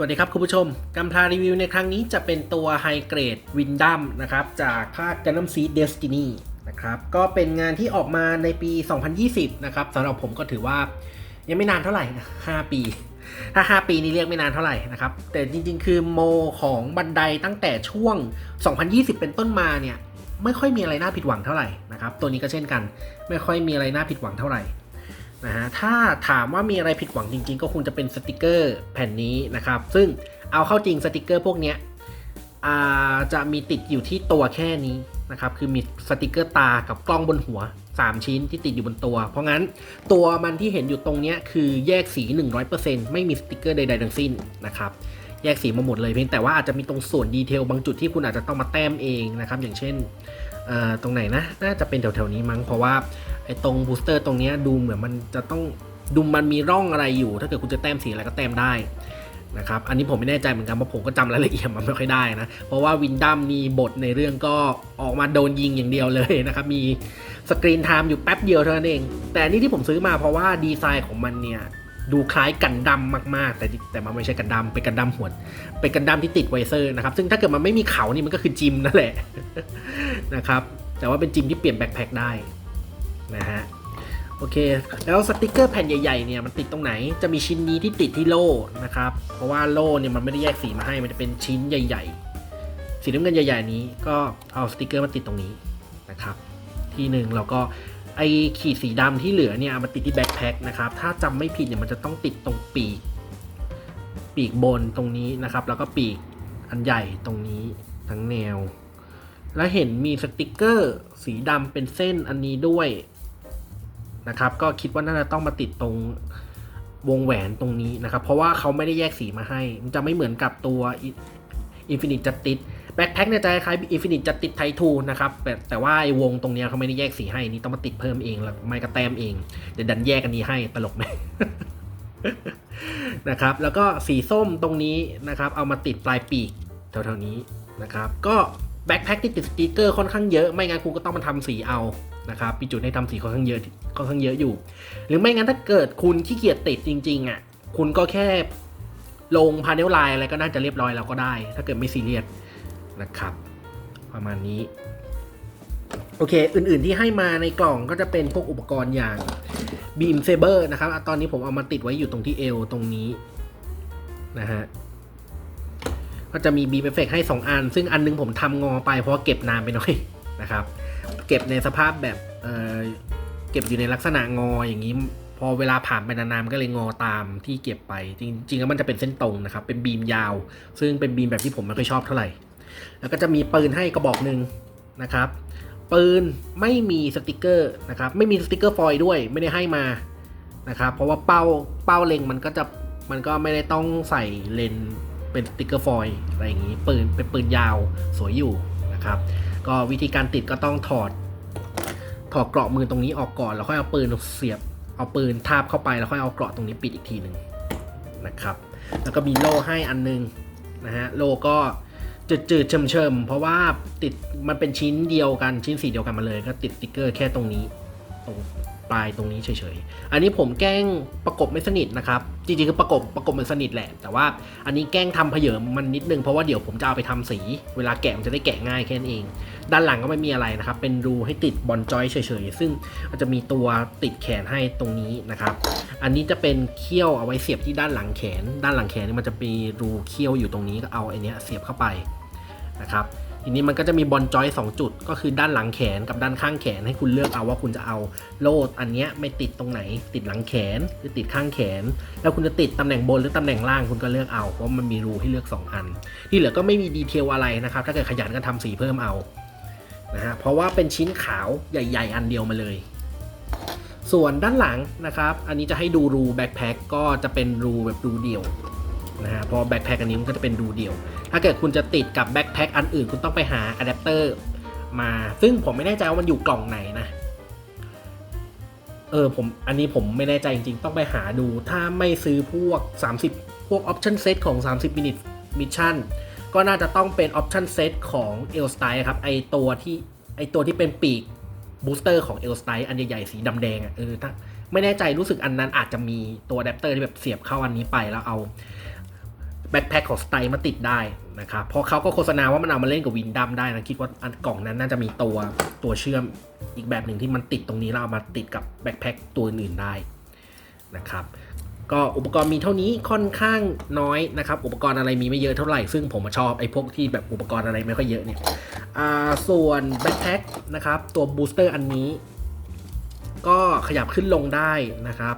สวัสดีครับคุณผู้ชมกัมพลารีวิวในครั้งนี้จะเป็นตัวไฮเกรดวินดัมนะครับจากภาค Gundam Seed Destiny นะครับก็เป็นงานที่ออกมาในปี 2020 นะครับสำหรับผมก็ถือว่ายังไม่นานเท่าไหร่นะ5ปี ถ้า 5 ปีนี้เรียกไม่นานเท่าไหร่นะครับ แต่จริง ๆ คือโมของบันไดตั้งแต่ช่วง 2020 เป็นต้นมาเนี่ยไม่ค่อยมีอะไรน่าผิดหวังเท่าไหร่นะครับตัวนี้ก็เช่นกัน ไม่ค่อยมีอะไรน่าผิดหวังเท่าไหร่ นะฮะถ้าถามว่ามีอะไรผิดหวังจริง ๆ ก็คงจะเป็นสติกเกอร์แผ่นนี้นะครับ ซึ่งเอาเข้าจริงสติกเกอร์พวกเนี้ยจะมีติดอยู่ที่ตัวแค่นี้นะครับ คือมีสติกเกอร์ตากับกล้องบนหัว 3 ชิ้นที่ติดอยู่บนตัว เพราะงั้นตัวมันที่เห็นอยู่ตรงนี้คือแยกสี 100%ไม่มีสติกเกอร์ใดๆทั้งสิ้นนะครับ แยกสีมาหมดเลยเพียงแต่ว่าอาจจะมีตรงส่วนดีเทลบางจุดที่คุณอาจจะต้องมาแต้มเองนะครับ อย่างเช่นตรงไหนนะ น่าจะเป็นแถวๆนี้มั้ง เพราะว่า ไอ้ตรงบูสเตอร์ตรงนี้ดูเหมือนมันจะต้องดูมันมีร่องอะไรอยู่ ถ้าเกิดคุณจะแต้มสีอะไรก็แต้มได้นะครับอันนี้ผมไม่แน่ใจเหมือนกันเพราะผมก็จำรายละเอียดมันไม่ค่อยได้นะ เพราะว่าวินดัมมีบทในเรื่องก็ออกมาโดนยิงอย่างเดียวเลยนะครับ มีสกรีนไทม์อยู่แป๊บเดียวเท่านั้นเอง แต่อันนี่ที่ผมซื้อมาเพราะว่าดีไซน์ของมันเนี่ยดูคล้ายกันดั้มมากๆ แต่แต่มันไม่ใช่กันดั้มเป็นกันดั้มหวนเป็นกันดั้มที่ติดไวเซอร์นะครับ ซึ่งถ้าเกิดมันไม่มีเขานี่มันก็คือจิมนั่นแหละนะครับแต่ว่าเป็นจิมที่เปลี่ยนแบ็คแพคได้ นะฮะโอเค แล้วสติกเกอร์แผ่นใหญ่ๆเนี่ยมันติดตรงไหน จะมีชิ้นนี้ที่ติดที่โล่นะครับ เพราะว่าโล่เนี่ยมันไม่ได้แยกสีมาให้ มันจะเป็นชิ้นใหญ่ ๆ สีน้ำเงินใหญ่ๆนี้ก็เอาสติกเกอร์มาติดตรงนี้นะครับ ที่หนึ่งเราก็ไอขีดสีดำที่เหลือเนี่ยมาติดที่แบ็คแพคนะครับ ถ้าจำไม่ผิดเนี่ยมันจะต้องติดตรงปีก ปีกบนตรงนี้นะครับ แล้วก็ปีกอันใหญ่ตรงนี้ทั้งแนว แล้วเห็นมีสติกเกอร์สีดำเป็นเส้นอันนี้ด้วย นะครับ ก็คิดว่าน่าจะต้องมาติดตรงวงแหวนตรงนี้นะครับ เพราะว่าเขาไม่ได้แยกสีมาให้ มันจะไม่เหมือนกับตัว Infinite Justice แบ็คแพ็คเนี่ยจะคล้ายๆ Infinite Justice Type 2นะครับ แต่แต่ว่าไอ้วงตรงนี้เขาไม่ได้แยกสีให้นี่ต้องมาติดเพิ่มเองแล้วไม่ก็แต้มเองเดี๋ยวดันแยกอันนี้ให้ตลกไหมนะครับ แล้วก็สีส้มตรงนี้นะครับ เอามาติดปลายปีกแถวๆนี้นะครับ ก็แบ็คแพ็คที่ติดสติกเกอร์ค่อนข้างเยอะ ไม่งั้นคุณก็ต้องมาทำสีเอา นะครับมีจุดให้ทำสีค่อนข้างเยอะค่อนข้างเยอะอยู่ หรือไม่งั้นถ้าเกิดคุณขี้เกียจติดจริง ๆอะคุณก็แค่ลงพาเนลไลน์อะไรก็น่าจะเรียบร้อยแล้วก็ได้ ถ้าเกิดไม่ซีเรียสนะครับ ประมาณนี้ โอเค อื่นๆที่ให้มาในกล่องก็จะเป็นพวกอุปกรณ์อย่างบีมเซเบอร์นะครับ ตอนนี้ผมเอามาติดไว้อยู่ตรงที่เอวตรงนี้นะฮะก็จะมีบีมเอฟเฟกให้ 2 อัน ซึ่งอันนึงผมทำงอไปเพราะเก็บนานไปหน่อยนะครับ เก็บในสภาพแบบเเก็บอยู่ในลักษณะงออย่างนี้ พอเวลาผ่านไปนานๆก็เลยงอตามที่เก็บไป จริงๆแล้วมันจะเป็นเส้นตรงนะครับ เป็นบีมยาว ซึ่งเป็นบีมแบบที่ผมไม่ค่อยชอบเท่าไหร่ แล้วก็จะมีปืนให้กระบอกหนึ่งนะครับปืนไม่มีสติกเกอร์นะครับไม่มีสติกเกอร์ฟอยล์ด้วยไม่ได้ให้มานะครับเพราะว่าเป้าเป้าเล็งมันก็จะมันก็ไม่ได้ต้องใส่เลนเป็นสติกเกอร์ฟอยล์อะไรอย่างนี้ปืนเป็นปืนยาวสวยอยู่นะครับ ก็วิธีการติดก็ต้องถอด ถอดเกราะมือตรงนี้ออกก่อน แล้วค่อยเอาปืนเสียบ เอาปืนทาบเข้าไปแล้วค่อยเอาเกราะตรงนี้ปิดอีกทีหนึ่งนะครับ แล้วก็มีโล่ให้อันนึงนะฮะ โล่ก็จืดๆเชิมๆเพราะว่าติดมันเป็นชิ้นเดียวกันชิ้นสีเดียวกันมาเลย ก็ติดสติ๊กเกอร์แค่ตรงนี้ ตรงปลายตรงนี้เฉยๆ อันนี้ผมแกล้งประกบไม่สนิทนะครับ จริงๆคือประกบประกบมันสนิทแหละ แต่ว่าอันนี้แกล้งทำเผยมมันนิดนึงเพราะว่าเดี๋ยวผมจะเอาไปทำสี เวลาแกะมันจะได้แกะง่ายแค่นั้นเอง ด้านหลังก็ไม่มีอะไรนะครับ เป็นรูให้ติดบอลจอยเฉยๆ ซึ่งมันจะมีตัวติดแขนให้ตรงนี้นะครับ อันนี้จะเป็นเขี้ยวเอาไว้เสียบที่ด้านหลังแขน ด้านหลังแขนนี่มันจะมีรูเขี้ยวอยู่ตรงนี้ก็เอาไอเนี้ยเสียบเข้าไปนะครับ ทีนี้มันก็จะมีบอลจอย 2 จุด ก็คือด้านหลังแขนกับด้านข้างแขนให้คุณเลือกเอาว่าคุณจะเอาโล่อันเนี้ยไม่ติดตรงไหน ติดหลังแขนหรือติดข้างแขน แล้วคุณจะติดตำแหน่งบนหรือตำแหน่งล่างคุณก็เลือกเอาเพราะมันมีรูให้เลือก 2 อัน ที่เหลือก็ไม่มีดีเทลอะไรนะครับ ถ้าเกิดขยันก็ทำสีเพิ่มเอานะฮะเพราะว่าเป็นชิ้นขาวใหญ่ ๆ อันเดียวมาเลย ส่วนด้านหลังนะครับ อันนี้จะให้ดูรูแบ็คแพ็คก็จะเป็นรูแบบรูเดียว นะฮะพอแบ็คแพ็คอันนี้มันก็จะเป็นรูเดียว ถ้าเกิดคุณจะติดกับแบ็คแพ็คอันอื่นคุณต้องไปหาอะแดปเตอร์มา ซึ่งผมไม่แน่ใจว่ามันอยู่กล่องไหนนะ เออผมอันนี้ผมไม่แน่ใจจริงๆ ต้องไปหาดู ถ้าไม่ซื้อพวก 30 พวกออปชั่นเซตของ 30มินิมิชชั่นก็น่าจะต้องเป็นออปชั่นเซตของเอลสไตครับ ไอตัวที่ไอตัวที่เป็นปีกบูสเตอร์ของเอลสไตอันใหญ่ๆ สีดำแดงอะเออถ้าไม่แน่ใจรู้สึกอันนั้นอาจจะมีตัวอะแดปเตอร์ที่แบบเสียบเข้าอันนี้ไปแล้วเอา แบ็คแพคของสไตล์มาติดได้นะครับเพราะเขาก็โฆษณาว่ามันเอามาเล่นกับวินดัมได้นะคิดว่าอันกล่องนั้นน่าจะมีตัวตัวเชื่อมอีกแบบหนึ่งที่มันติดตรงนี้แล้วเอามาติดกับแบ็คแพคตัวอื่นได้นะครับก็อุปกรณ์มีเท่านี้ค่อนข้างน้อยนะครับอุปกรณ์อะไรมีไม่เยอะเท่าไหร่ซึ่งผมชอบไอ้พวกที่แบบอุปกรณ์อะไรไม่ค่อยเยอะเนี่ยอ่าส่วนแบ็คแพ็คนะครับตัวบูสเตอร์อันนี้ ก็ขยับขึ้นลงได้นะครับ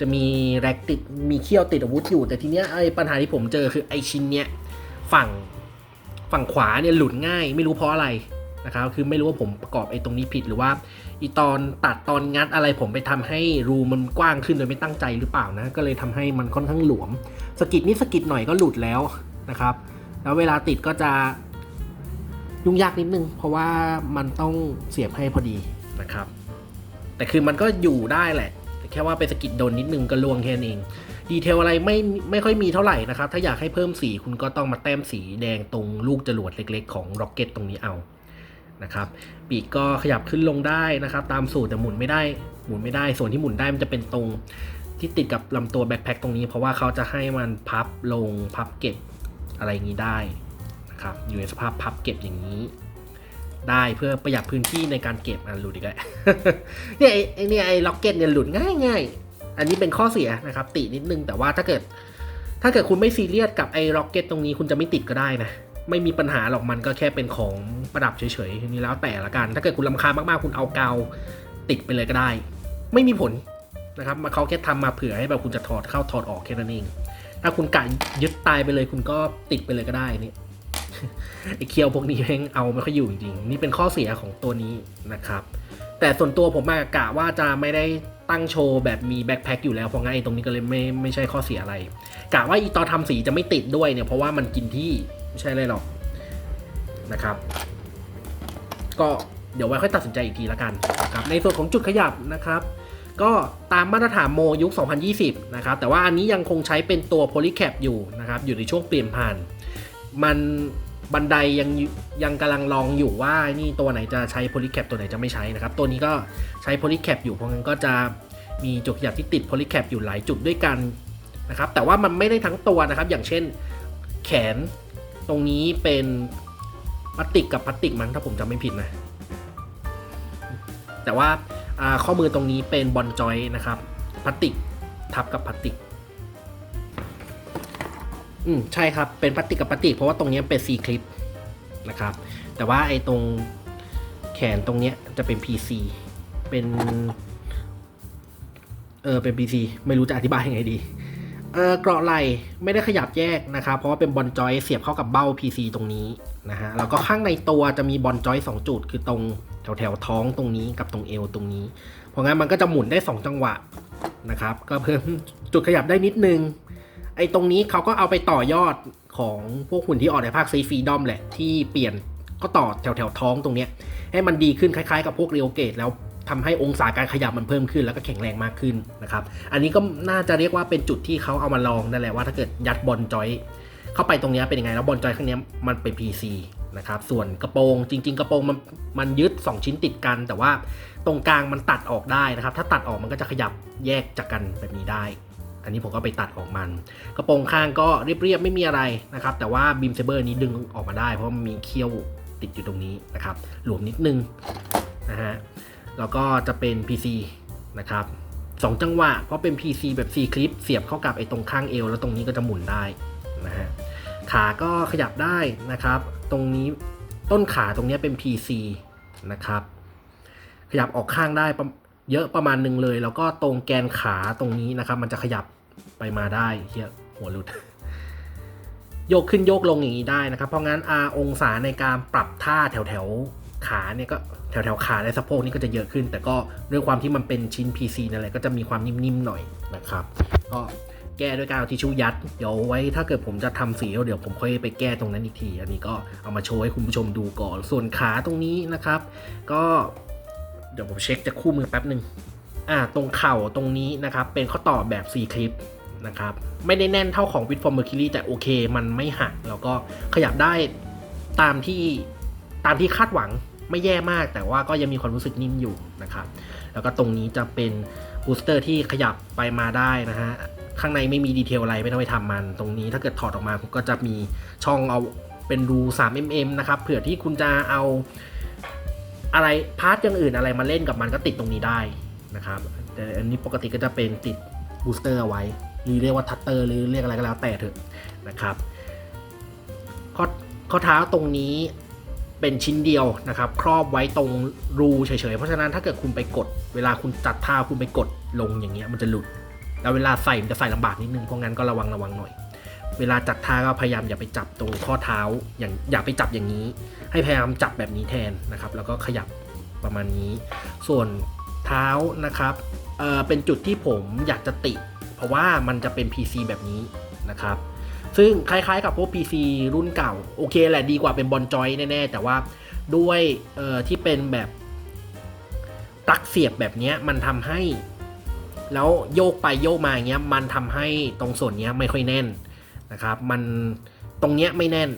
จะมีแร็กติดมีเขี้ยวติดอาวุธอยู่ แต่ทีเนี้ยไอ้ปัญหาที่ผมเจอคือไอ้ชิ้นเนี้ยฝั่งฝั่งขวาเนี่ยหลุดง่ายไม่รู้เพราะอะไรนะครับคือไม่รู้ว่าผมประกอบไอ้ตรงนี้ผิดหรือว่าอีตอนตัดตอนงัดอะไรผมไปทำให้รูมันกว้างขึ้นโดยไม่ตั้งใจหรือเปล่านะก็เลยทำให้มันค่อนข้างหลวมสกิดนิดสกิดหน่อยก็หลุดแล้วนะครับ แล้วเวลาติดก็จะยุ่งยากนิดนึง เพราะว่ามันต้องเสียบให้พอดีนะครับ แต่คือมันก็อยู่ได้แหละ แต่แค่ว่าไปสกิดโดนนิดนึงก็ล่วงแค่นั้นเอง ดีเทลอะไรไม่ไม่ค่อยมีเท่าไหร่นะครับ ถ้าอยากให้เพิ่มสีคุณก็ต้องมาแต้มสีแดงตรงลูกจรวดเล็กๆ ของร็อกเก็ตตรงนี้เอานะครับปีกก็ขยับขึ้นลงได้นะครับ ตามสูตรแต่หมุนไม่ได้หมุนไม่ได้ ส่วนที่หมุนได้มันจะเป็นตรงที่ติดกับลำตัวแบ็คแพคตรงนี้ เพราะว่าเขาจะให้มันพับลงพับเก็บอะไรอย่างนี้ได้นะครับอยู่ในสภาพพับเก็บอย่างนี้ ได้เพื่อประหยัดพื้นที่ในการเก็บอะหลุดอีกแล้วเนี่ยไอ้ไอ้เนี่ยไอ้ล็อกเก็ตเนี่ยหลุดง่ายง่ายอันนี้เป็นข้อเสียนะครับตินิดนึงแต่ว่าถ้าเกิด ถ้าเกิดคุณไม่ซีเรียสกับไอ้ล็อกเก็ตตรงนี้คุณจะไม่ติดก็ได้นะไม่มีปัญหาหรอกมันก็แค่เป็นของประดับเฉยๆนี่แล้วแต่ละกัน ถ้าเกิดคุณลำคาญมากๆ คุณเอากาวติดไปเลยก็ได้ ไม่มีผลนะครับมาเขาแค่ทำมาเผื่อให้แบบคุณจะถอดเข้าถอดออกแค่นั้นเองถ้าคุณกะยึดตายไปเลยคุณก็ติดไปเลยก็ได้นี่ ไอ้เคียวพวกนี้แม่งเอาไม่ค่อยอยู่จริงๆนี่เป็นข้อเสียของตัวนี้นะครับ แต่ส่วนตัวผมกะว่าจะไม่ได้ตั้งโชว์แบบมีแบ็คแพ็คอยู่แล้วเพราะงั้นไอ้ตรงนี้ก็เลยไม่ไม่ใช่ข้อเสียอะไรกะว่าอีตอนทำสีจะไม่ติดด้วยเนี่ยเพราะว่ามันกินที่ไม่ใช่เลยหรอกนะครับ ก็เดี๋ยวไว้ค่อยตัดสินใจอีกทีละกันนะครับในส่วนของจุดขยับนะครับ ก็ตามมาตรฐานโมยุค 2020 นะครับ แต่ว่าอันนี้ยังคงใช้เป็นตัว Polycap อยู่นะครับ อยู่ในช่วงเปลี่ยนผ่าน มัน บันไดยังยังกำลังลองอยู่ว่านี่ตัวไหนจะใช้ Polycap ตัวไหนจะไม่ใช้นะครับ ตัวนี้ก็ใช้ Polycap อยู่เพราะงั้นก็จะมีจุดขยับที่ติด Polycap อยู่หลายจุดด้วยกันนะครับ แต่ว่ามันไม่ได้ทั้งตัวนะครับ อย่างเช่นแขนตรงนี้เป็นพลาสติกกับพลาสติกมั้งถ้าผมจำไม่ผิดนะ แต่ว่าข้อมือตรงนี้เป็นบอลจอยนะครับพลาสติกทับกับพลาสติก อืมใช่ครับ เป็นพลาสติกกับพลาสติกเพราะว่าตรงนี้เป็น C คลิปนะครับ แต่ว่าไอ้ตรงแขนตรงเนี้ยจะเป็น PC เป็น เออเป็น PC ไม่รู้จะอธิบายยังไงดีเออเกราะไหล่ไม่ได้ขยับแยกนะครับ เพราะว่าเป็นบอลจอยเสียบเข้ากับเบ้า PC ตรงนี้นะฮะแล้วก็ข้างในตัวจะมีบอลจอย2 จุด คือตรงแถวแถวท้องตรงนี้กับตรงเอวตรงนี้ เพราะงั้นมันก็จะหมุนได้ 2 จังหวะนะครับ ก็เพิ่มจุดขยับได้นิดนึง ไอ้ตรงนี้เขาก็เอาไปต่อยอดของพวกหุ่นที่ออกในภาคซีฟีดอมแหละ ที่เปลี่ยนก็ต่อแถวแถวๆท้องตรงเนี้ยให้มันดีขึ้นคล้ายๆกับพวกเรียวเกตแล้วทำให้องศาการขยับมันเพิ่มขึ้น แล้วก็แข็งแรงมากขึ้นนะครับ อันนี้ก็น่าจะเรียกว่าเป็นจุดที่เขาเอามาลองนั่นแหละว่าถ้าเกิดยัดบอลจอยเข้าไปตรงนี้เป็นยังไง แล้วบอลจอยข้างนี้มันเป็น PC นะครับ ส่วนกระโปรงจริง ๆ กระโปรงมันมันยึด 2 ชิ้นติดกัน แต่ว่าตรงกลางมันตัดออกได้นะครับ ถ้าตัดออกมันก็จะขยับแยกจากกันแบบนี้ได้ อันนี้ผมก็ไปตัดออกมัน กระโปรงข้างก็เรียบๆไม่มีอะไรนะครับ แต่ว่าบีมเซเบอร์นี้ดึงออกมาได้เพราะมันมีเขี้ยวติดอยู่ตรงนี้นะครับ หลวมนิดนึงนะฮะ แล้วก็จะเป็น PC นะครับสองจังหวะ เพราะเป็น PC แบบ C คลิป เสียบเข้ากับไอ้ตรงข้างเอว แล้วตรงนี้ก็จะหมุนได้นะฮะ ขาก็ขยับได้นะครับ ตรงนี้ต้นขาตรงนี้เป็น PC นะครับ ขยับออกข้างได้เยอะประมาณหนึ่งเลย แล้วก็ตรงแกนขาตรงนี้นะครับ มันจะขยับ ไปมาได้เฮียหัวหลุด โยกขึ้นโยกลงอย่างนี้ได้นะครับ เพราะงั้นอาองศาในการปรับท่าแถวแถวขาเนี่ยก็แถวแถวขาและสะโพกนี่ก็จะเยอะขึ้น แต่ก็ด้วยความที่มันเป็นชิ้น PC นั่นแหละก็จะมีความนิ่มๆหน่อยนะครับ ก็แก้ด้วยการเอาทิชชู่ยัด เดี๋ยวไว้ถ้าเกิดผมจะทำสีแล้วเดี๋ยวผมค่อยไปแก้ตรงนั้นอีกที อันนี้ก็เอามาโชว์ให้คุณผู้ชมดูก่อน ส่วนขาตรงนี้นะครับ ก็เดี๋ยวผมเช็คจะคู่มือแป๊บหนึ่ง อ่าตรงเข่าตรงนี้นะครับเป็นข้อต่อแบบ C คลิปนะครับไม่ได้แน่นเท่าของ With for Mercury แต่โอเค มันไม่หักแล้วก็ขยับได้ตามที่ตามที่คาดหวังไม่แย่มาก แต่ว่าก็ยังมีความรู้สึกนิ่มอยู่นะครับแล้วก็ตรงนี้จะเป็นบูสเตอร์ที่ขยับไปมาได้นะฮะข้างในไม่มีดีเทลอะไรไม่ต้องไปทำมัน ตรงนี้ถ้าเกิดถอดออกมาก็จะมีช่องเอาเป็นรู 3mm นะครับเผื่อที่คุณจะเอาอะไรพาร์ทอย่างอื่นอะไรมาเล่นกับมันก็ติดตรงนี้ได้ นะครับแต่อันนี้ปกติก็จะเป็นติดบูสเตอร์เอาไว้ หรือเรียกว่าทัตเตอร์หรือเรียกอะไรก็แล้วแต่เถอะนะครับข้อข้อเท้าตรงนี้เป็นชิ้นเดียวนะครับ ครอบไว้ตรงรูเฉยๆ เพราะฉะนั้นถ้าเกิดคุณไปกด เวลาคุณจัดท่าคุณไปกดลงอย่างเงี้ยมันจะหลุด แล้วเวลาใส่มันจะใส่ลำบากนิดนึงเพราะงั้นก็ระวังระวังหน่อย เวลาจัดท่าก็พยายามอย่าไปจับตรงข้อเท้าอย่างอย่าไปจับอย่างนี้ ให้พยายามจับแบบนี้แทนนะครับ แล้วก็ขยับประมาณนี้ ส่วน เท้านะครับเเป็นจุดที่ผมอยากจะติ เพราะว่ามันจะเป็น PC แบบนี้นะครับ ซึ่งคล้ายๆกับพวก PC รุ่นเก่า โอเคแหละดีกว่าเป็นบอลจอยแน่ๆ แต่ว่าด้วยที่เป็นแบบปลั๊กเสียบแบบนี้มันทำให้ แล้วโยกไปโยกมาอย่างเงี้ยมันทำให้ตรงส่วนเนี้ยไม่ค่อยแน่นนะครับ มันตรงเนี้ยไม่แน่น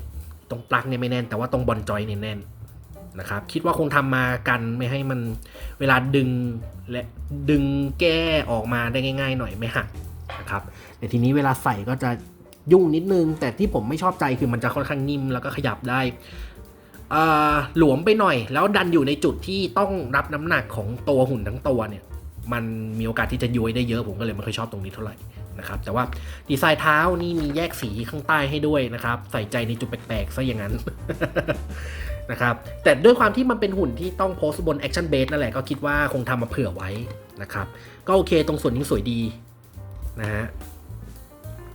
ตรงปลั๊กเนี่ยไม่แน่น แต่ว่าตรงบอลจอยเนี่ยแน่น นะครับ คิดว่าคงทำมากันไม่ให้มันเวลาดึงและดึงแก้ออกมาได้ง่าย ๆ หน่อยไม่หักนะครับแต่ทีนี้เวลาใส่ก็จะยุ่งนิดนึง แต่ที่ผมไม่ชอบใจคือมันจะค่อนข้างนิ่มแล้วก็ขยับได้หลวมไปหน่อย แล้วดันอยู่ในจุดที่ต้องรับน้ำหนักของตัวหุ่นทั้งตัวเนี่ย มันมีโอกาสที่จะย้วยได้เยอะผมก็เลยไม่ค่อยชอบตรงนี้เท่าไหร่นะครับแต่ว่าดีไซน์เท้านี่มีแยกสีข้างใต้ให้ด้วยนะครับ ใส่ใจในจุดแปลกๆซะอย่างนั้น นะครับแต่ด้วยความที่มันเป็นหุ่นที่ต้องโพสบนแอคชั่นเบสนั่นแหละก็คิดว่าคงทำมาเผื่อไว้นะครับก็โอเคตรงส่วนนี้สวยดีนะฮะ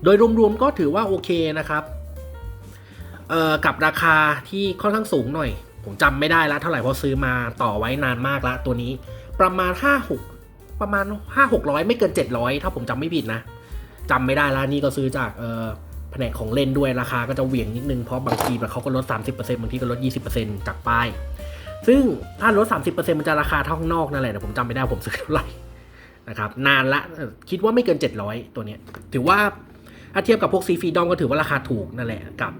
โดยรวมๆก็ถือว่าโอเคนะครับเอ่อกับราคาที่ค่อนข้างสูงหน่อย ผมจำไม่ได้แล้วเท่าไหร่เพราะซื้อมาต่อไว้นานมากล้วตัวนี้ประมาณ 5 6 ประมาณ 5 600 ไม่เกิน 700 ถ้าผมจำไม่ผิดนะจำไม่ได้ล้วนี่ก็ซื้อจากเอ่อ แผนกของเล่นด้วยราคาก็จะเหวี่ยงนิดนึงเพราะบางทีแบบเขาก็ลด 30%บางทีก็ลด 20%จากป้าย ซึ่งถ้าลด 30%มันจะราคาเท่าข้างนอกนั่นแหละแต่ผมจำไม่ได้ผมซื้อเท่าไหร่นะครับนานละคิดว่าไม่เกิน 700 ตัวเนี้ยถือว่าถ้าเทียบกับพวกซีฟีดอมก็ถือว่าราคาถูกนั่นแหละกับ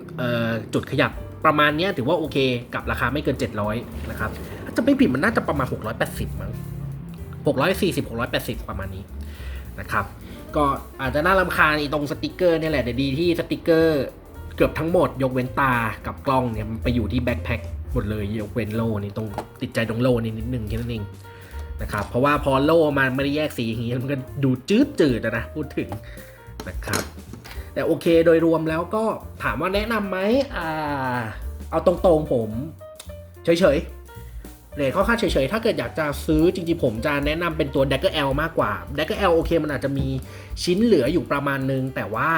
จุดขยับประมาณนี้ถือว่าโอเคกับราคาไม่เกิน 700นะครับถ้าจะไม่ผิดมันน่าจะประมาณ 680 มั้ง640 680 ประมาณนี้นะครับ ก็อาจจะน่ารำคาญอีตรงสติกเกอร์เนี่ยแหละแต่ดีที่สติกเกอร์เกือบทั้งหมดยกเว้นตากับกล้องเนี่ยมันไปอยู่ที่แบ็คแพ็คหมดเลยยกเว้นโล่นี่ตรงติดใจตรงโล่นี่นิดนึงแค่นั้นเองนะครับเพราะว่าพอโล่มันไม่ได้แยกสีอย่างนี้มันก็ดูจืดจืดๆอะนะพูดถึงนะครับแต่โอเคโดยรวมแล้วก็ถามว่าแนะนำไหมอ่าเอาตรงๆผมเฉยๆ เรทค่อนข้างเฉยๆ ถ้าเกิดอยากจะซื้อจริงๆ ผมจะแนะนำเป็นตัว Dagger L มากกว่า Dagger L โอเค มันอาจจะมีชิ้นเหลืออยู่ประมาณนึง แต่ว่า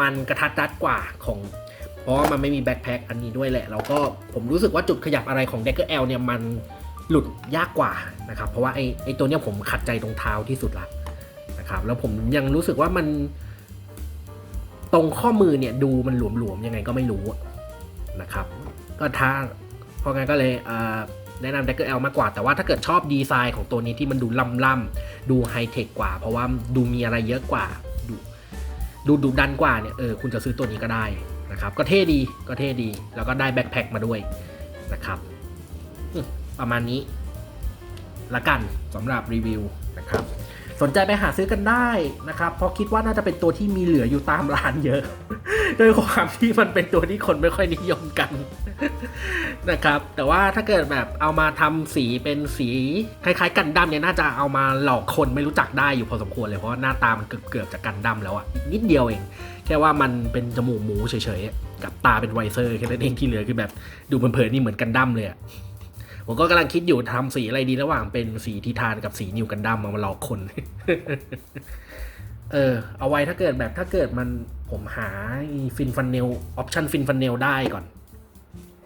มันกระทัดรัดกว่าของ เพราะว่ามันไม่มีแบ็คแพ็คอันนี้ด้วยแหละ แล้วก็ผมรู้สึกว่าจุดขยับอะไรของ Dagger L เนี่ยมันหลุดยากกว่านะครับ เพราะว่าไอ้ไอ้ตัวเนี้ยผมขัดใจตรงเท้าที่สุดละนะครับ แล้วผมยังรู้สึกว่ามัน ตรงข้อมือเนี่ยดูมันหลวมๆยังไงก็ไม่รู้นะครับ ก็ถ้า เพราะงั้นก็เลยแนะนำ Dagger L มากกว่า แต่ว่าถ้าเกิดชอบดีไซน์ของตัวนี้ที่มันดูล่ำๆดูไฮเทคกว่า เพราะว่าดูมีอะไรเยอะกว่า ดูดูดุดันกว่าเนี่ยเออคุณจะซื้อตัวนี้ก็ได้นะครับก็เท่ดีก็เท่ดี แล้วก็ได้แบ็คแพ็คมาด้วยนะครับประมาณนี้ละกันสำหรับรีวิวนะครับ สนใจไปหาซื้อกันได้นะครับเพราะคิดว่าน่าจะเป็นตัวที่มีเหลืออยู่ตามร้านเยอะ โดยความที่มันเป็นตัวที่คนไม่ค่อยนิยมกันนะครับ แต่ว่าถ้าเกิดแบบเอามาทำสีเป็นสีคล้ายๆ กันดั้มเนี่ยน่าจะเอามาหลอกคนไม่รู้จักได้อยู่พอสมควรเลยเพราะหน้าตามันเกือบๆจะกันดั้มแล้วอะนิดเดียวเอง แค่ว่ามันเป็นจมูกหมูเฉยๆกับตาเป็นไวเซอร์แค่นั้นเองที่เหลือคือแบบดูเผินๆนี่เหมือนกันดั้มเลยอะ ผมก็กำลังคิดอยู่ทำสีอะไรดีระหว่างเป็นสีทิทานกับสีนิวกันดั้มมาหลอกคน เออ เอาไว้ถ้าเกิดแบบถ้าเกิดมันผมหาฟินฟันเนลออปชันฟินฟันเนลได้ก่อน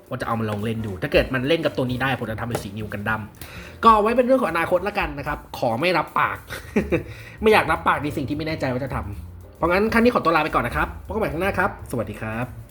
ว่าจะเอามาลองเล่นดู ถ้าเกิดมันเล่นกับตัวนี้ได้ผมจะทำเป็นสีนิวกันดั้มก็ไว้เป็นเรื่องของอนาคตละกันนะครับ ขอไม่รับปาก ไม่อยากรับปากในสิ่งที่ไม่แน่ใจว่าจะทำเพราะงั้นครั้งนี้ขอตัวลาไปก่อนนะครับพบกันใหม่ครั้งหน้าครับ สวัสดีครับ